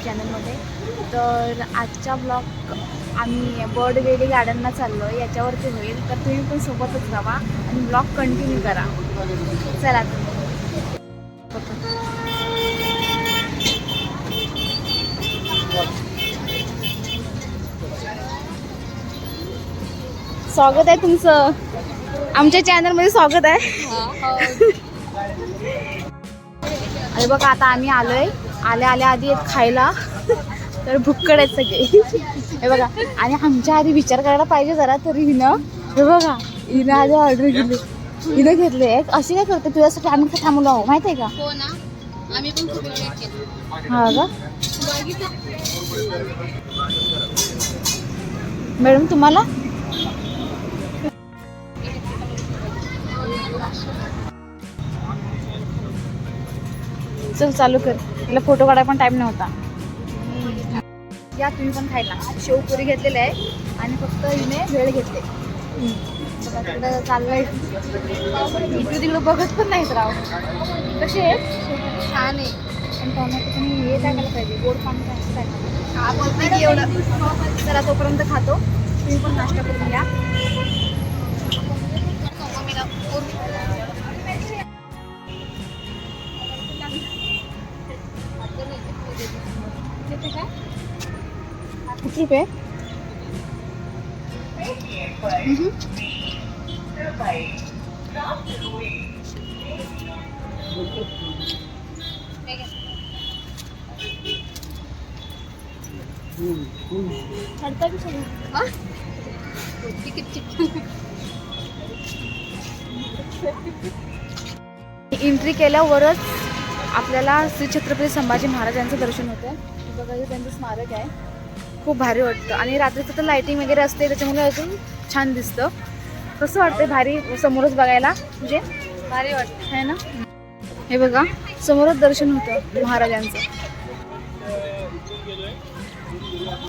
YouTube चॅनलमध्ये तर आजचा ब्लॉग आम्ही बर्ड वेली गार्डनला चाललो आहे याच्यावरती होईल. तर तुम्ही पण सोबतच राहा आणि ब्लॉग कंटिन्यू करा. चला स्वागत आहे तुमचं. आमच्या चॅनलमध्ये स्वागत आहे. अरे बघा आता आम्ही आलोय. आल्या आल्या आधी एक खायला. तर भुक्कड आहेत सगळे. हे बघा आणि आमच्या आधी विचार करायला पाहिजे जरा तरी हिनं. हे बघा हिनं आधी ऑर्डर केली. हिनं घेतले. एक अशी काय करते तुझ्यासाठी आम्ही काय थांबलो आहो माहिती आहे का? हो हा का? मॅडम तुम्हाला? चल चालू कर. तिला फोटो काढायला पण टाईम नव्हता. या तुम्ही पण खायला. शेवपुरी घेतलेले आहे आणि फक्त हिने वेळ घेतले. तिकडं चाललंय. इकडे तिकडे बघत पण नाहीत राव. कसे छान आहे. पण टोमॅटो तुम्ही हे टाकायला पाहिजे? गोड पाणी टाकायला हा एवढं चला तोपर्यंत खातो. तुम्ही पण नाश्ता करून घ्या. मम्मीला रुपये एंट्री केल्यावरच आपल्याला श्री छत्रपती संभाजी महाराजांचं दर्शन होतं. बघा हे त्यांचं स्मारक आहे. खूप भारी वाटतं. आणि रात्रीचं तर लाईटिंग वगैरे असते त्याच्यामुळे अजून छान दिसतं. कसं वाटतंय? भारी समोरच बघायला. म्हणजे भारी वाटतं आहे ना? हे बघा समोरच दर्शन होतं महाराजांचं.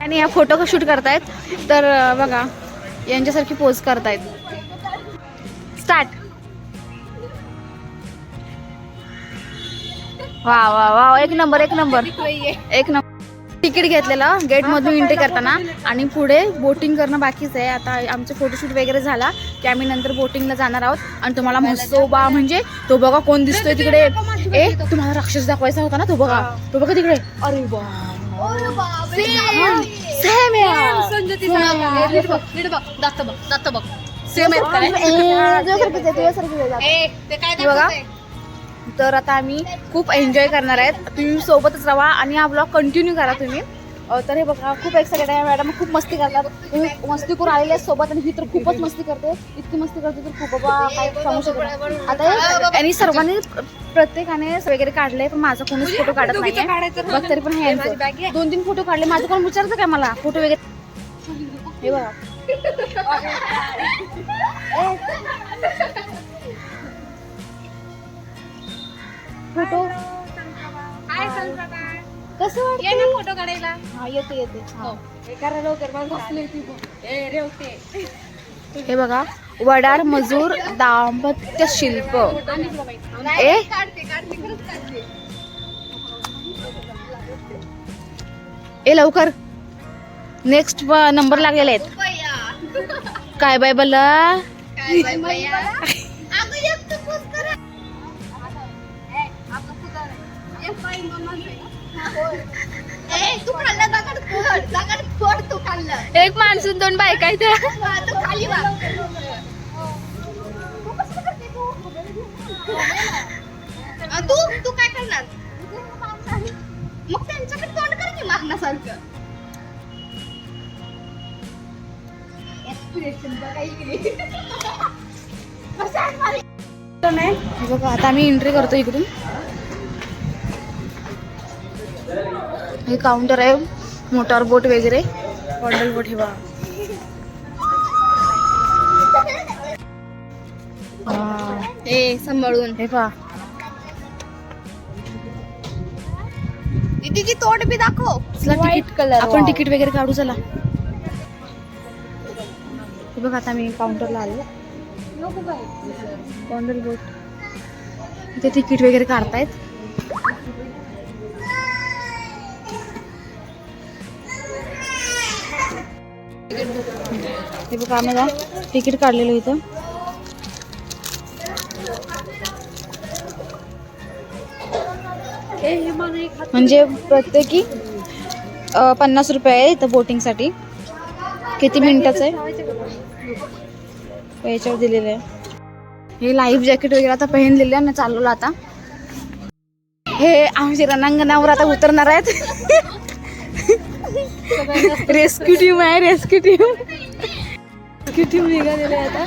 आणि या फोटो शूट करतायत? तर बघा यांच्यासारखी पोज करतायत. स्टार्ट वा वा वा एक नंबर एक नंबर एक नंबर तिकीट घेतलेलं गेट मधून एंट्री करताना. आणि पुढे बोटिंग करणं बाकीच आहे. आता आमचं फोटोशूट वगैरे झाला की आम्ही नंतर बोटिंगला जाणार आहोत. आणि तुम्हाला म्हसोबा म्हणजे तो बघा कोण दिसतोय तिकडे. ए तुम्हाला राक्षस दाखवायचा होता ना तो बघा. तो बघा तिकडे. अरे बघ दात बघ सेम बघा. तर आता आम्ही खूप एन्जॉय करणार आहेत. तुम्ही सोबतच राहा आणि हा ब्लॉग कंटिन्यू करा तुम्ही. तर हे बघा खूप एक्साइटेड आहे. मॅडम खूप मस्ती करतात. तुम्ही मस्ती करून आलेले आहेत सोबत आणि ही तर खूपच मस्ती करते. इतकी मस्ती करते तर खूप बाबा काय सांगू शकत. आता आणि सर्वांनी प्र- प्रत्येकाने वगैरे काढले पण माझा कोणीच फोटो काढत नाही बघ तरी पण हे. दोन तीन फोटो काढले. माझं कोण विचारतं काय मला? फोटो वगैरे? हे बघा. फोटो? हाय संप्रभा. कसं वाटतं ये ना फोटो काढायला. हा येते येते. हा. करा लवकर मला बसले ए रेवते हे बघा वडार मजूर दाम्पत्य शिल्प. ए? काढते काढते खरंच काढते. ए लवकर. नेक्स्ट नंबर लागलेले आहेत. काय बाय बला काय बाय बया एक माणसून दोन बायका. हा, तू तू तू काय करणार? मग त्यांच्याकडे तोंड कर की मागण्यासारखं. एक्सपिरेशन हे बघा आता आम्ही एंट्री करतो इकडून. हे काउंटर आहे मोटार बोट वगैरे. पॉन्डल बोट हे बघा हा, ए सांभाळून. हे पहा. तिची तोंड बी दाखव. तिकीट color, आपण. तिकीट वगैरे काढू चला. हे बघा आता मी काउंटरला आलो. काउंटर बोट इथे तिकीट वगैरे काढतायत. हे बघा आम्ही तिकीट काढलेलं इथं. म्हणजे प्रत्येकी पन्नास रुपये आहे इथं बोटिंगसाठी किती मिनिटाचं आहे? याच्यावर दिलेलं आहे. हे लाईफ जॅकेट वगैरे आता पहिनलेलं आहे ना चालवलं आता. हे आमचे रणांगणावर आता उतरणार आहेत. रेस्क्यू टीम आहे रेस्क्यू टीम किती निघालेले आता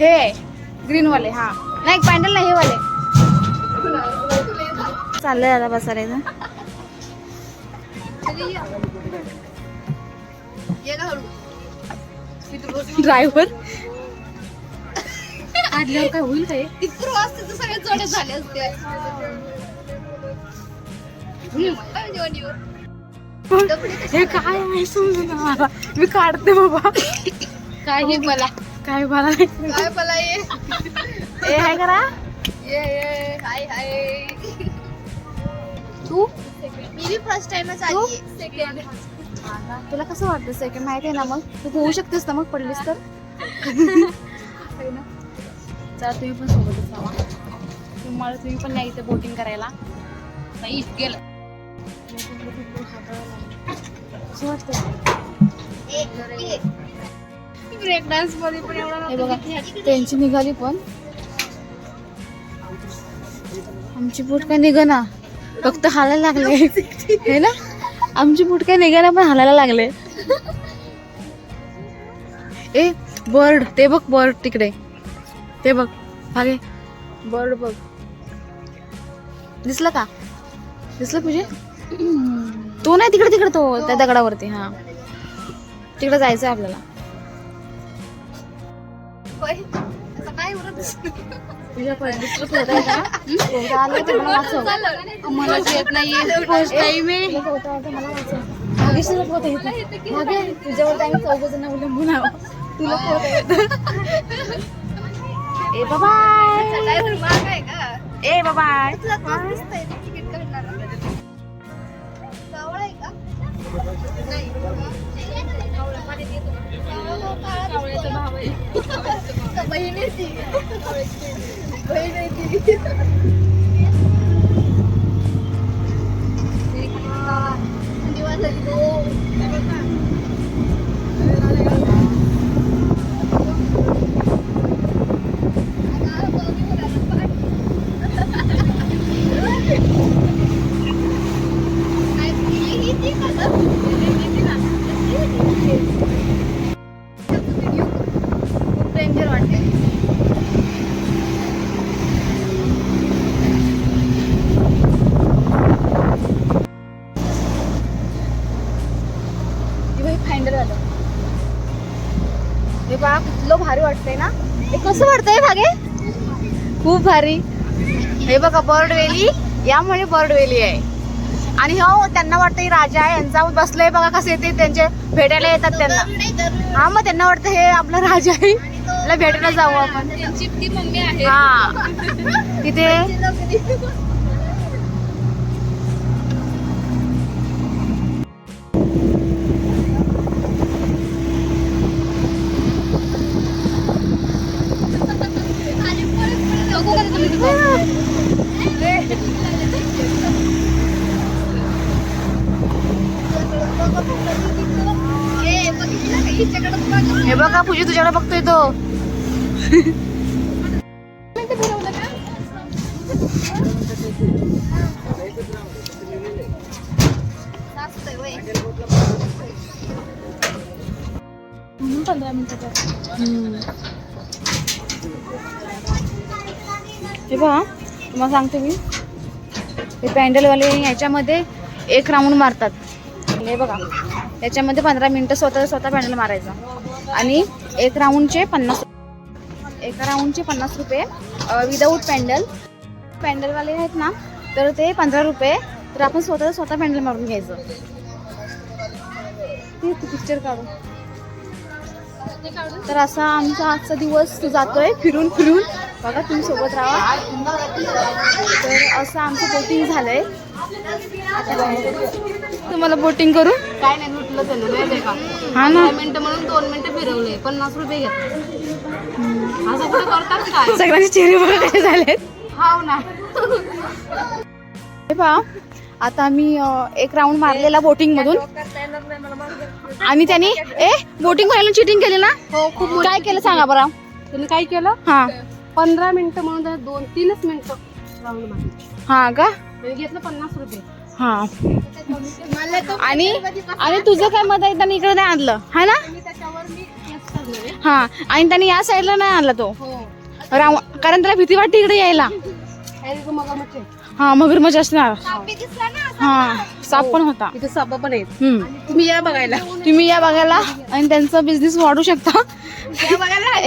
हे? ग्रीन वाले हा. नाही पॅन्डल नाही हे वाले. चाललंय आता बसायला ड्रायव्हर काढल्यावर काय होईल काय? तर सगळे जोडे झाले असते. वणीवर? हे काय आहे समजून मला मी काढते बाबा. काय हे मला? काय मला नाही. काय मला ये हे आहे करा ये ये हाय हाय. तू? मी भी फर्स्ट टाइमच आली. आहे सेकंड तुला कसं वाटतं सेकंड माहिती आहे ना मग? तू पोहू शकतेस ना मग? पडलीस तर? चला तुम्ही पण सोबतच राहा. तुम्हाला तुम्ही पण नाही इथे बोटिंग करायला. नाही गेलं. ब्रेक डान्समध्ये पण एवढा त्यांची निघाली पण. आमची बूट काय निघना. फक्त हालायला लागले. हे ना? आमची बूट काय निघाना पण हालायला लागले. ए बर्ड. ते बघ बर्ड तिकडे. ते बघ. अरे बर्ड बघ. दिसलं का? दिसलं तुझे? तो नाही तिकडे तिकडे तो त्या दगडावरती हा. तिकडे जायचं आपल्याला. मला वाचव. मला येत नाहीये फर्स्ट टाइम आहे. तुला सुद्धा पोरं येतं. मागे तर बहीण आहे ती. भारी वाटतंय ना? हे कसं वाटतंय भागे खूप भारी. हे बघा बर्ड वेली यामुळे बर्ड वेली आहे. आणि हो त्यांना वाटतं ही राजा आहे. यांचा बसलंय बघा कसे येते. त्यांचे भेटायला येतात त्यांना. हा मग त्यांना वाटतं हे आपला राजा आहे. त्याला भेटायला जाऊ आपण. त्यांची ती मम्मी आहे. हा. तिथे. हे बघा पूजी तुझ्याकडे बघतोय तो. पंधरा मिनिटाचा हे बघा तुम्हाला सांगते मी. हे पॅन्डलवाले याच्यामध्ये एक राऊंड मारतात. हे बघा याच्यामध्ये पंधरा मिनटं स्वतः स्वतः पॅन्डल मारायचा. आणि एक राऊंडचे पन्नास एका राऊंडचे पन्नास रुपये विदाऊट पॅन्डल पॅन्डलवाले आहेत ना तर ते पंधरा रुपये. तर आपण स्वतः स्वतः पॅन्डल मारून घ्यायचं. ते पिक्चर काढू तर असा आमचा आजचा दिवस जातोय फिरून फिरून. बघा तुम्ही सोबत राहा. तर असं आमचं बोटिंग झालंय. तुम्हाला बोटिंग करू? काय नाही लुटलं त्यानं का? हा ना. मिनिटं म्हणून दोन मिनिटं फिरवले पन्नास रुपये घेतले असं कुठे करतात काय? सगळ्यांचे चेहरे बघा कसे झालेत? हाव ना. हे पहा आता आम्ही अ, एक राऊंड मारलेला बोटिंग मधून. आणि त्यांनी ए बोटिंग करायला चिटिंग केली ना? हो खूप काय केलं सांगा बरं. त्यांनी काय केलं? हा. पंधरा मिनिटं म्हणून दोन तीनच मिनिटं राऊंड मारले. हा का? आणि घेतलं पन्नास रुपये. हा. आणि आणि तुझं काय मत आहे? त्यांनी इकडे नाही आणलं. हा ना? हा आणि त्यांनी या साईडला नाही आणला तो. हो. राव कारण त्याला भीती वाटते इकडे यायला? हा मगरमच्छ असणार. हा. साप पण. होता. इथे सापा पण आहेत. तुम्ही या बघायला. तुम्ही या बघायला आणि त्यांचा बिझनेस वाढू शकता. या बघायला